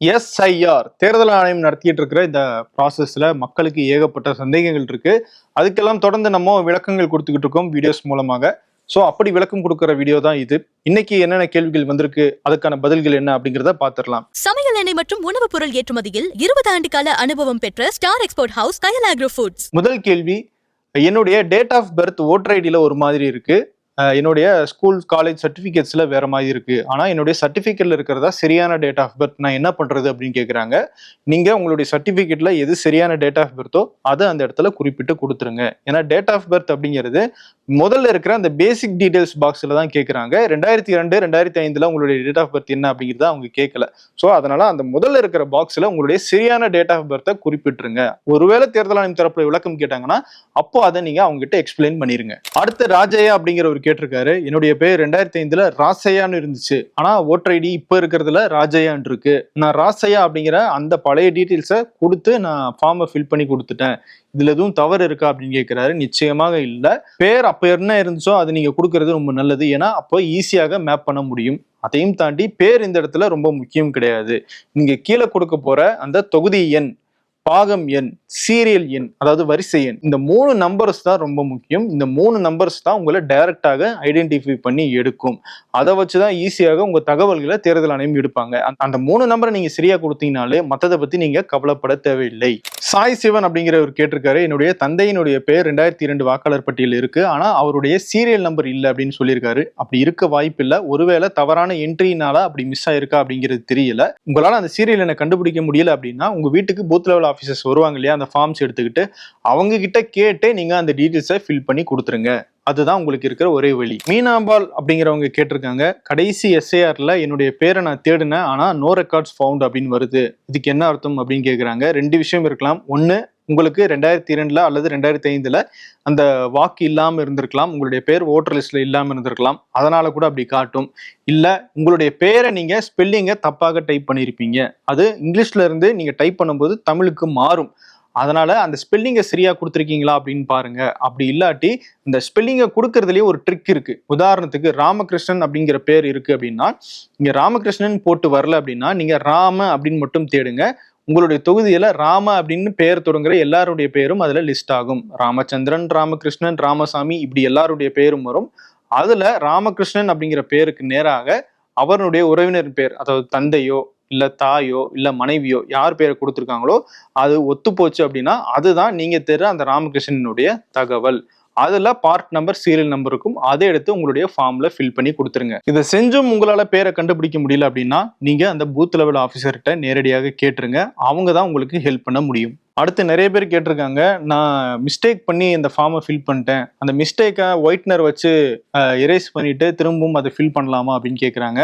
SIR தேர்தல் ஆணையம் நடத்திட்டு இருக்கிற இந்த ப்ராசஸ்ல மக்களுக்கு ஏகப்பட்ட சந்தேகங்கள் இருக்கு. அதுக்கெல்லாம் தொடர்ந்து நம்ம விளக்கங்கள் கொடுத்துக்கிட்டு இருக்கோம் வீடியோஸ் மூலமாக. ஸோ அப்படி விளக்கம் கொடுக்குற வீடியோ தான் இது. இன்னைக்கு என்னென்ன கேள்விகள் வந்திருக்கு அதுக்கான பதில்கள் என்ன அப்படிங்கிறத பார்த்துடலாம். சமையல் எண்ணெய் மற்றும் உணவுப் பொருள் ஏற்றுமதியில் இருபது ஆண்டு கால அனுபவம் பெற்ற star export house Kayal agro foods முதல் கேள்வி என்னுடைய டேட் ஆஃப் பர்த் ஓட்டர் ஐடியில் ஒரு மாதிரி இருக்கு. என்னுடைய ஸ்கூல் காலேஜ் சர்டிஃபிகேட்ஸில் வேற மாதிரி இருக்குது ஆனால் என்னுடைய சர்டிஃபிகேட்டில் இருக்கிறதா சரியான டேட் ஆஃப் பர்த் நான் என்ன பண்ணுறது அப்படின்னு கேட்குறாங்க நீங்கள் உங்களுடைய சர்டிஃபிகேட்டில் எது சரியான டேட் ஆஃப் பர்த்தோ அதை அந்த இடத்துல குறிப்பிட்டு கொடுத்துருங்க. ஏன்னா டேட் ஆஃப் பர்த் அப்படிங்கிறது முதல்ல இருக்கிற அந்த பேசிக் டீடைல்ஸ் பாக்ஸில் தான் கேட்குறாங்க ரெண்டாயிரத்தி ரெண்டு ரெண்டாயிரத்தி ஐந்தில் உங்களுடைய டேட் ஆஃப் பர்த் என்ன அப்படிங்கிறத அவங்க கேட்கல ஸோ அதனால் அந்த முதல்ல இருக்கிற பாக்ஸில் உங்களுடைய சரியான டேட் ஆஃப் பர்த்தை குறிப்பிட்டுருங்க. ஒருவேளை தேர்தல் ஆணையம் தரப்பில் விளக்கம் கேட்டாங்கன்னா அப்போ அதை நீங்கள் அவங்ககிட்ட எக்ஸ்பிளைன் பண்ணிடுங்க அடுத்து ராஜையா அப்படிங்கிறவர் கேட்டிருக்காரு. என்னுடைய பேர் ரெண்டாயிரத்தி ஐந்துல ராசையான்னு இருந்துச்சு. ஆனா ஓட்டர் ஐடி இப்போ இருக்கிறதுல ராஜையான் இருக்கு. நான் ராசையா அப்படிங்கிற அந்த பழைய டீட்டெயில்ஸை கொடுத்து நான் ஃபார்மை ஃபில் பண்ணி கொடுத்துட்டேன். இதுல எதுவும் தவறு இருக்கா அப்படின்னு கேட்கிறாரு. நிச்சயமாக இல்லை. பேர் அப்ப என்ன இருந்துச்சோ அது நீங்க கொடுக்கறது ரொம்ப நல்லது. ஏன்னா அப்போ ஈஸியாக மேப் பண்ண முடியும். அதையும் தாண்டி பேர் இந்த இடத்துல ரொம்ப முக்கியம் கிடையாது. நீங்க கீழே கொடுக்க போற அந்த தொகுதி எண் பாகம் எண் சீரியல் எண் அதாவது வரிசை எண். இந்த மூணு நம்பர்ஸ் தான் ரொம்ப முக்கியம். இந்த மூணு நம்பர்ஸ் தான் உங்களை டைரக்டாக ஐடென்டிஃபை பண்ணி எடுக்கும். அதை வச்சு தான் ஈஸியாக உங்கள் தகவல்களை தேர்தல் ஆணையம் எடுப்பாங்க. அந்த- மூணு நம்பரை நீங்கள் சரியாக கொடுத்தீங்கனாலே மற்றதை பற்றி நீங்கள் கவலைப்பட தேவையில்லை. சாய் சிவன் அப்படிங்கிறவர் கேட்டிருக்காரு. என்னுடைய தந்தையினுடைய பேர் ரெண்டாயிரத்தி இரண்டு வாக்காளர் பட்டியல் இருக்கு. ஆனால் அவருடைய சீரியல் நம்பர் இல்லை அப்படின்னு சொல்லியிருக்காரு. அப்படி இருக்க வாய்ப்பில்லை ஒருவேளை தவறான என்ட்ரினால அப்படி மிஸ் ஆயிருக்கா அப்படிங்கிறது தெரியல. உங்களால் அந்த சீரியல் என்னை கண்டுபிடிக்க முடியல அப்படின்னா உங்கள் வீட்டுக்கு பூத் லெவல் ஆஃபீஸர்ஸ் வருவாங்க இல்லையா அந்த ஃபார்ம்ஸ் எடுத்துக்கிட்டு அவங்க கிட்ட கேட்டு நீங்க அந்த டீட்டெயில்ஸை ஃபில் பண்ணி கொடுத்துருங்க. அதுதான் உங்களுக்கு இருக்கிற ஒரே வழி. மீனாம்பாள் அப்படிங்கிறவங்க கேட்டிருக்காங்க கடைசி எஸ்ஏஆர்ல என்னுடைய பேரை நான் தேடினேன் ஆனா நோ ரெக்கார்ட்ஸ் ஃபவுண்ட் அப்படின்னு வருது. இதுக்கு என்ன அர்த்தம் அப்படின்னு கேட்குறாங்க ரெண்டு விஷயம் இருக்கலாம். ஒன்று உங்களுக்கு ரெண்டாயிரத்தி இரண்டுல அல்லது ரெண்டாயிரத்தி ஐந்துல அந்த வாக்கு இல்லாம இருந்திருக்கலாம் உங்களுடைய பேர் ஓட்டர் லிஸ்ட்ல இல்லாம இருந்திருக்கலாம். அதனால கூட அப்படி காட்டும். இல்ல உங்களுடைய பேரை நீங்க ஸ்பெல்லிங்கை தப்பாக டைப் பண்ணியிருப்பீங்க அது இங்கிலீஷ்ல இருந்து நீங்க டைப் பண்ணும்போது தமிழுக்கு மாறும். அதனால அந்த ஸ்பெல்லிங்கை சரியா கொடுத்துருக்கீங்களா அப்படின்னு பாருங்க. அப்படி இல்லாட்டி இந்த ஸ்பெல்லிங்கை கொடுக்கறதுலயே ஒரு ட்ரிக் இருக்கு. உதாரணத்துக்கு ராமகிருஷ்ணன் அப்படிங்கிற பேர் இருக்கு அப்படின்னா இங்க ராமகிருஷ்ணன் போட்டு வரல அப்படின்னா நீங்க ராம அப்படின்னு மட்டும் தேடுங்க. உங்களுடைய தொகுதியில் ராம அப்படின்னு பெயர் தொடங்குற எல்லாருடைய பேரும் அதில் லிஸ்ட் ஆகும். ராமச்சந்திரன் ராமகிருஷ்ணன் ராமசாமி இப்படி எல்லாருடைய பேரும் வரும். அதில் ராமகிருஷ்ணன் அப்படிங்கிற பேருக்கு நேராக அவருடைய உறவினர் பேர் அதாவது தந்தையோ இல்லை தாயோ இல்லை மனைவியோ யார் பேரை கொடுத்துருக்காங்களோ அது ஒத்து போச்சு அப்படின்னா அதுதான் நீங்கள் தேடுற அந்த ராமகிருஷ்ணனுடைய தகவல். அதுல பார்ட் நம்பர் சீரியல் நம்பருக்கும் அதை எடுத்து உங்களுடைய ஃபார்ம்ல ஃபில் பண்ணி கொடுத்துருங்க. இதை செஞ்சும் உங்களால பேரை கண்டுபிடிக்க முடியல அப்படின்னா நீங்க அந்த பூத் லெவல் ஆஃபீஸர்கிட்ட நேரடியாக கேட்டுருங்க. அவங்க தான் உங்களுக்கு ஹெல்ப் பண்ண முடியும். அடுத்து நிறைய பேர் கேட்டிருக்காங்க நான் மிஸ்டேக் பண்ணி இந்த ஃபார்மை ஃபில் பண்ணிட்டேன். அந்த மிஸ்டேக்கை ஒயிட்னர் வச்சு எரேஸ் பண்ணிட்டு திரும்பவும் அதை ஃபில் பண்ணலாமா அப்படின்னு கேட்குறாங்க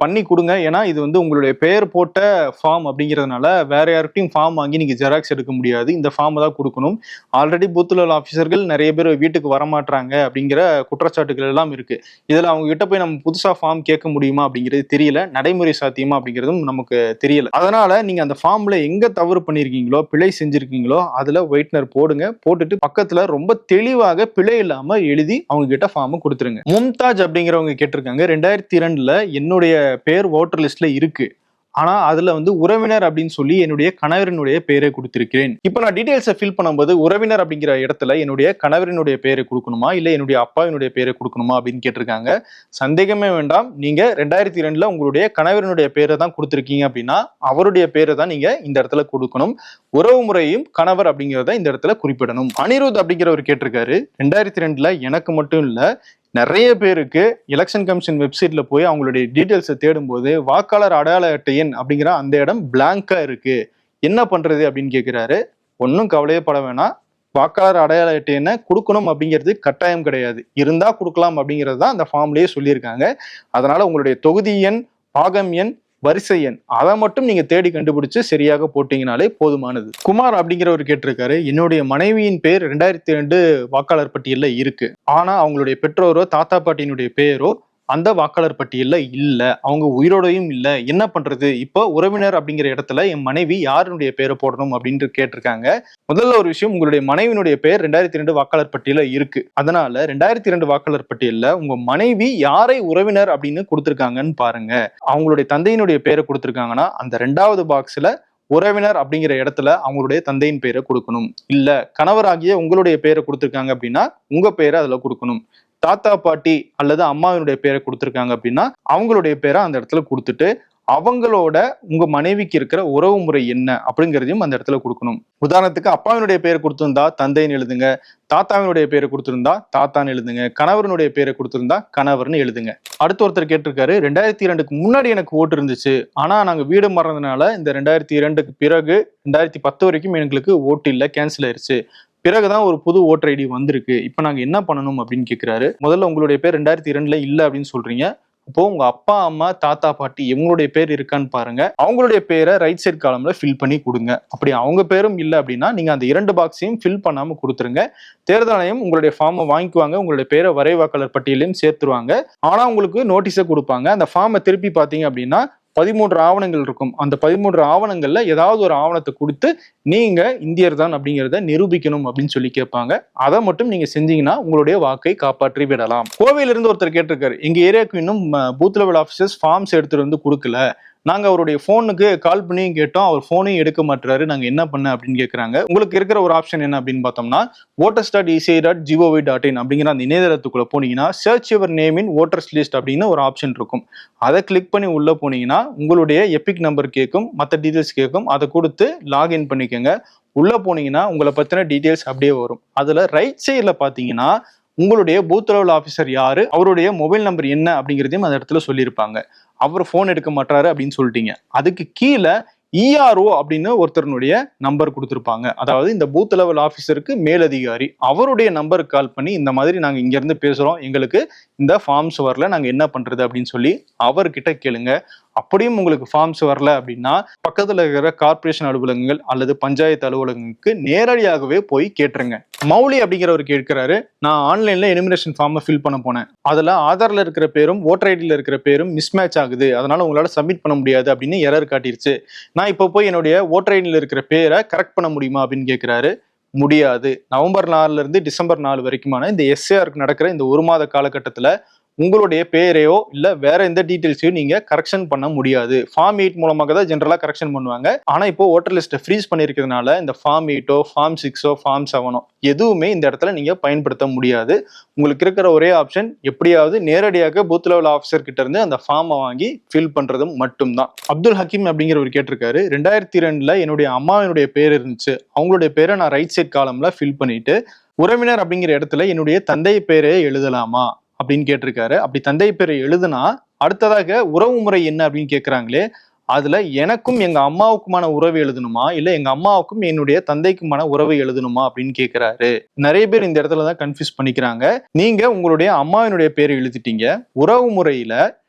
பண்ணி கொடுங்க. ஏன்னா இது வந்து உங்களுடைய பெயர் போட்ட ஃபார்ம் அப்படிங்கிறதுனால வேற யார்கிட்டையும் ஃபார்ம் வாங்கி நீங்கள் ஜெராக்ஸ் எடுக்க முடியாது. இந்த ஃபார்மை தான் கொடுக்கணும். ஆல்ரெடி பூத் லெவல் ஆஃபீஸர்கள் நிறைய பேர் வீட்டுக்கு வரமாட்டாங்க அப்படிங்கிற குற்றச்சாட்டுகள் எல்லாம் இருக்கு. இதில் அவங்க கிட்ட போய் நம்ம புதுசாக ஃபார்ம் கேட்க முடியுமா அப்படிங்கிறது தெரியல. நடைமுறை சாத்தியமா அப்படிங்கிறதும் நமக்கு தெரியல. அதனால நீங்கள் அந்த ஃபார்ம்ல எங்கே தவறு பண்ணியிருக்கீங்களோ பிழை செஞ்சுருக்கீங்களோ அதில் ஒயிட்னர் போடுங்க. போட்டுட்டு பக்கத்தில் ரொம்ப தெளிவாக பிழை இல்லாமல் எழுதி அவங்க கிட்ட ஃபார்மை கொடுத்துருங்க. மும்தாஜ் அப்படிங்கிறவங்க கேட்டிருக்காங்க. ரெண்டாயிரத்தி இரண்டில் என்னுடைய பேர் ஓட்டர் லிஸ்ட்ல இருக்கு. ஆனா அதுல வந்து உறவினர் அப்படின்னு சொல்லி என்னுடைய கணவரினுடைய பெயரை கொடுத்திருக்கிறேன். இப்போ நான் டீடைல்ஸை ஃபில் பண்ணும்போது உறவினர் அப்படிங்கிற இடத்துல என்னுடைய கணவரினுடைய பெயரை கொடுக்கணுமா? இல்லை என்னுடைய அப்பாவினுடைய பெயரை கொடுக்கணுமா? அப்படின்னு கேட்டிருக்காங்க. சந்தேகமே வேண்டாம். நீங்க ரெண்டாயிரத்தி ரெண்டுல உங்களுடைய கணவரினுடைய பேரை தான் கொடுத்துருக்கீங்க அப்படின்னா அவருடைய பேரை தான் நீங்க இந்த இடத்துல கொடுக்கணும். உறவு முறையும் கணவர் அப்படிங்கிறத இந்த இடத்துல குறிப்பிடணும். அனிருத் அப்படிங்கிறவர் கேட்டிருக்காரு. ரெண்டாயிரத்தி ரெண்டுல எனக்கு மட்டும் இல்ல நிறைய பேருக்கு எலெக்ஷன் கமிஷன் வெப்சைட்ல போய் அவங்களுடைய டீட்டெயில்ஸை தேடும்போது வாக்காளர் அடையாள அட்டை எண் அப்படிங்கிற அந்த இடம் பிளாங்கா இருக்கு. என்ன பண்றது அப்படின்னு கேட்கிறாரு ஒன்றும் கவலையே பட வேணாம். வாக்காளர் அடையாள அட்டை எண்ணை கொடுக்கணும் அப்படிங்கிறது கட்டாயம் கிடையாது. இருந்தா கொடுக்கலாம் அப்படிங்கிறது தான் அந்த ஃபார்ம்லயே சொல்லியிருக்காங்க. அதனால உங்களுடைய தொகுதி எண் பாகம் எண் வரிசை எண். அதை மட்டும் நீங்க தேடி கண்டுபிடிச்சு சரியாக போட்டீங்கனாலே போதுமானது. குமார் அப்படிங்கிறவர் கேட்டிருக்காரு என்னுடைய மனைவியின் பேர் ரெண்டாயிரத்தி ரெண்டு வாக்காளர் பட்டியலில் இருக்கு. ஆனா அவங்களுடைய பெற்றோரோ தாத்தா பாட்டியினுடைய பேரோ அந்த வாக்காளர் பட்டியலில் இல்லை அவங்க உயிரோடையும் இல்லை என்ன பண்ணுறது இப்போ உறவினர் அப்படிங்கிற இடத்துல என் மனைவி யாருடைய பேரை போடணும் அப்படின்ட்டு கேட்டிருக்காங்க. முதல்ல ஒரு விஷயம் உங்களுடைய மனைவியினுடைய பேர் ரெண்டாயிரத்தி ரெண்டு வாக்காளர் பட்டியலில் இருக்கு. அதனால ரெண்டாயிரத்தி ரெண்டு வாக்காளர் பட்டியலில் உங்க மனைவி யாரை உறவினர் அப்படின்னு கொடுத்துருக்காங்கன்னு பாருங்க. அவங்களுடைய தந்தையினுடைய பேரை கொடுத்துருக்காங்கன்னா அந்த ரெண்டாவது பாக்ஸில் உறவினர் அப்படிங்கிற இடத்துல அவங்களுடைய தந்தையின் பேரை கொடுக்கணும். இல்ல கணவராகிய உங்களுடைய பேரை கொடுத்துருக்காங்க அப்படின்னா உங்க பேரை அதுல கொடுக்கணும். தாத்தா பாட்டி அல்லது அம்மாவினுடைய பேரை கொடுத்துருக்காங்க அப்படின்னா அவங்களுடைய பேரை அந்த இடத்துல கொடுத்துட்டு அவங்களோட உங்க மனைவிக்கு இருக்கிற உறவு முறை என்ன அப்படிங்கிறதையும் அந்த இடத்துல கொடுக்கணும். உதாரணத்துக்கு அப்பாவினுடைய பேர் கொடுத்திருந்தா தந்தைன்னு எழுதுங்க தாத்தாவினுடைய பேரை கொடுத்திருந்தா தாத்தான்னு எழுதுங்க கணவரனுடைய பேரை கொடுத்திருந்தா கணவர்னு எழுதுங்க. அடுத்து ஒருத்தர் கேட்டிருக்காரு ரெண்டாயிரத்தி இரண்டுக்கு முன்னாடி எனக்கு ஓட்டு இருந்துச்சு ஆனா நாங்க வீடு மறந்ததுனால இந்த ரெண்டாயிரத்தி இரண்டுக்கு பிறகு ரெண்டாயிரத்தி பத்து வரைக்கும் எங்களுக்கு ஓட்டு இல்லை கேன்சல் ஆயிருச்சு. பிறகுதான் ஒரு புது ஓட்டர் ஐடி வந்திருக்கு. இப்போ நாங்கள் என்ன பண்ணணும் அப்படின்னு கேட்குறாரு முதல்ல உங்களுடைய பேர் ரெண்டாயிரத்தி இரண்டுல இல்லை அப்படின்னு சொல்றீங்க. அப்போ உங்க அப்பா அம்மா தாத்தா பாட்டி இவங்களுடைய பேர் இருக்கான்னு பாருங்க. அவங்களுடைய பேரை ரைட் சைட் காலம்ல ஃபில் பண்ணி கொடுங்க. அப்படி அவங்க பேரும் இல்லை அப்படின்னா நீங்க அந்த இரண்டு பாக்ஸையும் ஃபில் பண்ணாம கொடுத்துருங்க. தேர்தல் ஆணையம் உங்களுடைய ஃபார்மை வாங்கிக்குவாங்க. உங்களுடைய பேரை வரைவாக்காளர் பட்டியலையும் சேர்த்துருவாங்க. ஆனா உங்களுக்கு நோட்டீஸை கொடுப்பாங்க. அந்த ஃபார்மை திருப்பி பார்த்தீங்க அப்படின்னா பதிமூன்று ஆவணங்கள் இருக்கும். அந்த பதிமூன்று ஆவணங்கள்ல ஏதாவது ஒரு ஆவணத்தை கொடுத்து நீங்க இந்தியர் தான் அப்படிங்கிறத நிரூபிக்கணும் அப்படின்னு சொல்லி கேட்பாங்க. அதை மட்டும் நீங்க செஞ்சீங்கன்னா உங்களுடைய வாக்கை காப்பாற்றி விடலாம். கோவையில இருந்து ஒருத்தர் கேட்டிருக்காரு. எங்க ஏரியாவுக்கு இன்னும் பூத் லெவல் ஆஃபீஸர்ஸ் ஃபார்ம்ஸ் எடுத்துட்டு வந்து கொடுக்கல. நாங்க அவருடைய ஃபோனுக்கு கால் பண்ணியும் கேட்டோம். அவர் ஃபோனையும் எடுக்க மாட்டாரு நாங்க என்ன பண்ண அப்படின்னு கேட்குறாங்க உங்களுக்கு இருக்கிற ஒரு ஆப்ஷன் என்ன அப்படின்னு பார்த்தோம்னா voters dot ECI dot gov dot in அப்படிங்கிற அந்த இணையதளத்துக்குள்ள போனீங்கன்னா search your name in voters list அப்படின்னு ஒரு ஆப்ஷன் இருக்கும். அதை கிளிக் பண்ணி உள்ள போனீங்கன்னா உங்களுடைய எபிக் நம்பர் கேட்கும் மற்ற டீட்டெயில்ஸ் கேட்கும் அதை கொடுத்து லாகின் பண்ணிக்கோங்க. உள்ள போனீங்கன்னா உங்களை பத்தின டீட்டெயில்ஸ் அப்படியே வரும். அதுல ரைட் சைட்ல பாத்தீங்கன்னா உங்களுடைய பூத் லெவல் ஆஃபீஸர் யாரு? அவருடைய மொபைல் நம்பர் என்ன அப்படிங்கிறதையும் அந்த இடத்துல சொல்லியிருப்பாங்க. அவர் ஃபோன் எடுக்க மாட்டாரு அப்படின்னு சொல்லிட்டீங்க. அதுக்கு கீழே இஆர்ஓ அப்படின்னு ஒருத்தருனுடைய நம்பர் கொடுத்துருப்பாங்க. அதாவது இந்த பூத் லெவல் ஆஃபீஸருக்கு மேலதிகாரி. அவருடைய நம்பருக்கு கால் பண்ணி இந்த மாதிரி நாங்கள் இங்கேருந்து பேசுகிறோம் எங்களுக்கு இந்த ஃபார்ம்ஸ் வரல நாங்கள் என்ன பண்ணுறது அப்படின்னு சொல்லி அவர்கிட்ட கேளுங்க. அப்படியும் உங்களுக்கு ஃபார்ம்ஸ் வரல அப்படின்னா பக்கத்தில் இருக்கிற கார்ப்பரேஷன் அலுவலகங்கள் அல்லது பஞ்சாயத்து அலுவலகங்களுக்கு நேரடியாகவே போய் கேட்டுருங்க. மௌலி அப்படிங்கிறவர் கேட்கிறாரு நான் ஆன்லைன்ல எனிமினேஷன் ஃபார்மை ஃபில் பண்ண போனேன். அதில் ஆதார்ல இருக்கிற பேரும் ஓட்டர் ஐடியில் இருக்கிற பேரும் மிஸ்மேட்ச் ஆகுது. அதனால உங்களால் சப்மிட் பண்ண முடியாது அப்படின்னு எரர் காட்டிருச்சு. நான் இப்போ போய் என்னுடைய ஓட்டர் ஐடியில் இருக்கிற பேரை கரெக்ட் பண்ண முடியுமா அப்படின்னு கேட்கிறாரு. முடியாது. நவம்பர் நாலுல இருந்து டிசம்பர் நாலு வரைக்குமான இந்த எஸ்ஏஆருக்கு நடக்கிற இந்த ஒரு மாத காலகட்டத்தில் உங்களுடைய பேரையோ இல்லை வேற எந்த டீட்டெயில்ஸையும் நீங்க கரெக்ஷன் பண்ண முடியாது. ஃபார்ம் எயிட் மூலமாக தான் ஜென்ரலாக கரெக்ஷன் பண்ணுவாங்க. ஆனா இப்போ ஓட்டர் லிஸ்ட்டை ஃப்ரீஸ் பண்ணிருக்கிறதுனால இந்த ஃபார்ம் எயிட்டோ ஃபார்ம் சிக்ஸோ ஃபார்ம் செவனோ எதுவுமே இந்த இடத்துல நீங்க பயன்படுத்த முடியாது. உங்களுக்கு இருக்கிற ஒரே ஆப்ஷன் எப்படியாவது நேரடியாக பூத் லெவல் ஆஃபீஸர் கிட்ட இருந்து அந்த ஃபார்மை வாங்கி ஃபில் பண்றது மட்டும்தான். அப்துல் ஹக்கீம் அப்படிங்கிறவர் கேட்டிருக்காரு ரெண்டாயிரத்தி ரெண்டுல என்னுடைய அம்மாவினுடைய பேர் இருந்துச்சு. அவங்களுடைய பேரை நான் ரைட் சைட் காலம்ல ஃபில் பண்ணிட்டு உறவினர் அப்படிங்கிற இடத்துல என்னுடைய தந்தை பேரே எழுதலாமா? அப்படின்னு கேட்டிருக்காரு. அப்படி தந்தை பேரை எழுதுனா அடுத்ததாக உறவு முறை என்ன அப்படின்னு கேட்குறாங்களே அதுல எனக்கும் எங்க அம்மாவுக்குமான உறவு எழுதணுமா இல்ல எங்க அம்மாவுக்கும் என்னுடைய தந்தைக்குமான உறவு எழுதணுமா அப்படின்னு கேக்குறாரு நிறைய பேர் இந்த இடத்துல தான் கன்ஃபியூஸ் பண்ணிக்கிறாங்க. நீங்க உங்களுடைய அம்மாவினுடைய பேரை எழுதிட்டீங்க. உறவு முறையில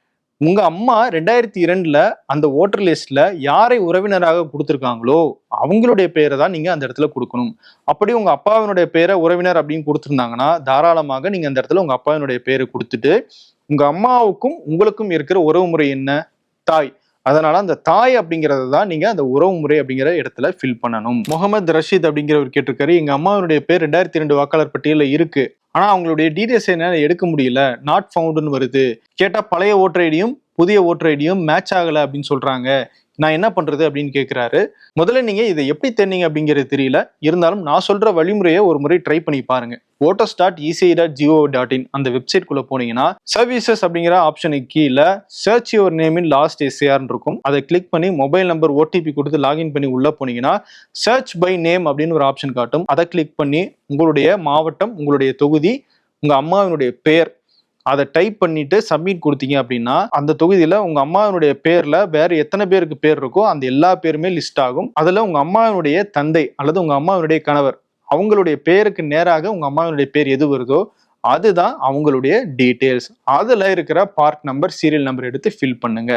உங்க அம்மா ரெண்டாயிரத்தி இரண்டுல அந்த ஓட்டர் லிஸ்ட்ல யாரை உறவினராக கொடுத்துருக்காங்களோ அவங்களுடைய பேரை தான் நீங்க அந்த இடத்துல கொடுக்கணும். அப்படி உங்க அப்பாவினுடைய பேரை உறவினர் அப்படின்னு கொடுத்துருந்தாங்கன்னா தாராளமாக நீங்க அந்த இடத்துல உங்க அப்பாவினுடைய பேரை கொடுத்துட்டு உங்க அம்மாவுக்கும் உங்களுக்கும் இருக்கிற உறவு முறை என்ன? தாய். அதனால அந்த தாய் அப்படிங்கறத தான் நீங்க அந்த உறவு முறை அப்படிங்கிற இடத்துல ஃபில் பண்ணணும். முகமது ரஷீத் அப்படிங்கிறவர் கேட்டிருக்காரு எங்க அம்மாவினுடைய பேர் ரெண்டாயிரத்தி ரெண்டு வாக்காளர் பட்டியலில் இருக்கு. ஆனா அவங்களுடைய டீடைல்ஸ் என்ன எடுக்க முடியல. நாட் ஃபவுண்டுன்னு வருது. கேட்டா பழைய ஓட்டர் ஐடியும் புதிய ஓட்டர் ஐடியும் மேட்ச் ஆகலை அப்படின்னு சொல்கிறாங்க நான் என்ன பண்ணுறது அப்படின்னு கேட்குறாரு முதல்ல நீங்கள் இதை எப்படி தெரிஞ்சீங்க அப்படிங்கிறது தெரியல. இருந்தாலும் நான் சொல்கிற வழிமுறையை ஒரு முறை ட்ரை பண்ணி பாருங்க. Voters dot ECI dot go dot in அந்த வெப்சைட்குள்ளே போனீங்கன்னா சர்வீசஸ் அப்படிங்கிற ஆப்ஷனுக்கு கீழே search your name in last எஸ்ஏஆர்னு இருக்கும். அதை கிளிக் பண்ணி மொபைல் நம்பர் ஓடிபி கொடுத்து லாகின் பண்ணி உள்ளே போனீங்கன்னா சர்ச் பை நேம் அப்படின்னு ஒரு ஆப்ஷன் காட்டும். அதை கிளிக் பண்ணி உங்களுடைய மாவட்டம் உங்களுடைய தொகுதி உங்கள் அம்மாவினுடைய பெயர் அதை டைப் பண்ணிட்டு சப்மிட் கொடுத்தீங்க அப்படின்னா அந்த தொகுதியில உங்க அம்மாவினுடைய பேர்ல வேற எத்தனை பேருக்கு பேர் இருக்கோ அந்த எல்லா பேருமே லிஸ்ட் ஆகும். அதுல உங்க அம்மாவினுடைய தந்தை அல்லது உங்க அம்மாவினுடைய கணவர் அவங்களுடைய பேருக்கு நேராக உங்க அம்மாவினுடைய பேர் எது வருதோ அதுதான் அவங்களுடைய டீட்டெயில்ஸ் அதுல இருக்கிற பார்ட் நம்பர் சீரியல் நம்பர் எடுத்து ஃபில் பண்ணுங்க.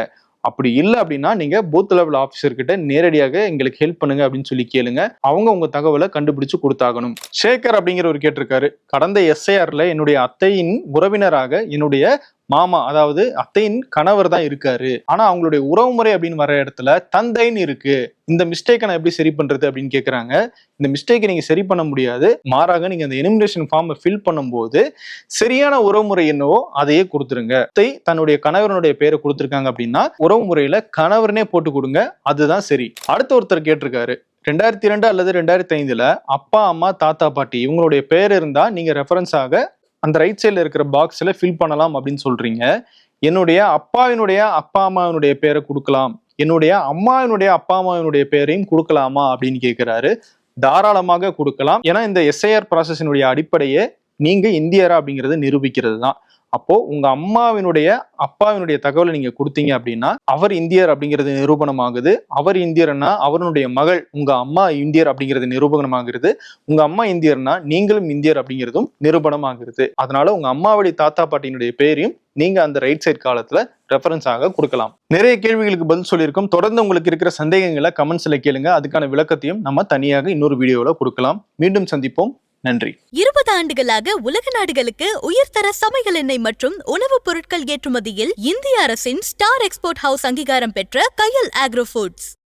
அப்படி இல்லை அப்படின்னா நீங்க பூத் லெவல் ஆஃபீஸர் கிட்ட நேரடியாக எங்களுக்கு ஹெல்ப் பண்ணுங்க அப்படின்னு சொல்லி கேளுங்க. அவங்க உங்க தகவலை கண்டுபிடிச்சு கொடுத்தாகணும். சேகர் அப்படிங்கிறவர் கேட்டிருக்காரு. கடந்த எஸ்ஐஆர்ல என்னுடைய அத்தையின் உறவினராக என்னுடைய மாமா அதாவது அத்தையின் கணவர் தான் இருக்காரு. ஆனா அவங்களுடைய உறவுமுறை அப்படின்னு வர இடத்துல தந்தைன்னு இருக்கு. இந்த மிஸ்டேக்கை நான் எப்படி சரி பண்றது அப்படின்னு கேக்குறாங்க. இந்த மிஸ்டேக்கை நீங்க சரி பண்ண முடியாது. மாறாக நீங்க அந்த எனிமினேஷன் ஃபார்மை ஃபில் பண்ணும்போது சரியான உறவுமுறை என்னவோ அதையே கொடுத்துருங்க. அத்தை தன்னுடைய கணவனுடைய பேரை கொடுத்துருக்காங்க அப்படின்னா உறவுமுறையில கணவர்னே போட்டு கொடுங்க. அதுதான் சரி. அடுத்த ஒருத்தர் கேட்டிருக்காரு. ரெண்டாயிரத்தி ரெண்டு அல்லது ரெண்டாயிரத்தி ஐந்துல அப்பா அம்மா தாத்தா பாட்டி இவங்களுடைய பேர் இருந்தா நீங்க ரெஃபரன்ஸாக அந்த ரைட் சைடில் இருக்கிற பாக்ஸில் ஃபில் பண்ணலாம் அப்படின்னு சொல்கிறீங்க என்னுடைய அப்பாவினுடைய அப்பா அம்மாவினுடைய பேரை கொடுக்கலாம். என்னுடைய அம்மாவினுடைய அப்பா அம்மாவினுடைய பேரையும் கொடுக்கலாமா அப்படின்னு கேட்குறாரு தாராளமாக கொடுக்கலாம். ஏன்னா இந்த எஸ்ஐஆர் ப்ராசஸினுடைய அடிப்படையே நீங்கள் இந்தியரா அப்படிங்கிறத நிரூபிக்கிறது தான் அப்போ உங்க அம்மாவினுடைய அப்பாவினுடைய தகவலை நீங்க கொடுத்தீங்க அப்படின்னா அவர் இந்தியர் அப்படிங்கிறது நிரூபணமாகுது. அவர் இந்தியர்னா அவருடைய மகள் உங்க அம்மா இந்தியர் அப்படிங்கிறது நிரூபணமாகிறது. உங்க அம்மா இந்தியர்னா நீங்களும் இந்தியர் அப்படிங்கிறதும் நிரூபணமாகிறது. அதனால உங்க அம்மாவுடைய தாத்தா பாட்டியினுடைய பேரையும் நீங்க அந்த ரைட் சைட் காலத்துல ரெஃபரன்ஸ் ஆக கொடுக்கலாம். நிறைய கேள்விகளுக்கு பதில் சொல்லியிருக்கோம். தொடர்ந்து உங்களுக்கு இருக்கிற சந்தேகங்களை கமெண்ட்ஸ்ல கேளுங்க. அதுக்கான விளக்கத்தையும் நம்ம தனியாக இன்னொரு வீடியோவில் கொடுக்கலாம். மீண்டும் சந்திப்போம். நன்றி. இருபது ஆண்டுகளாக உலக நாடுகளுக்கு உயர்தர சமையல் எண்ணெய் மற்றும் உணவுப் பொருட்கள் ஏற்றுமதியில் இந்திய அரசின் ஸ்டார் எக்ஸ்போர்ட் ஹவுஸ் அங்கீகாரம் பெற்ற கையல் ஆக்ரோ ஃபுட்ஸ்.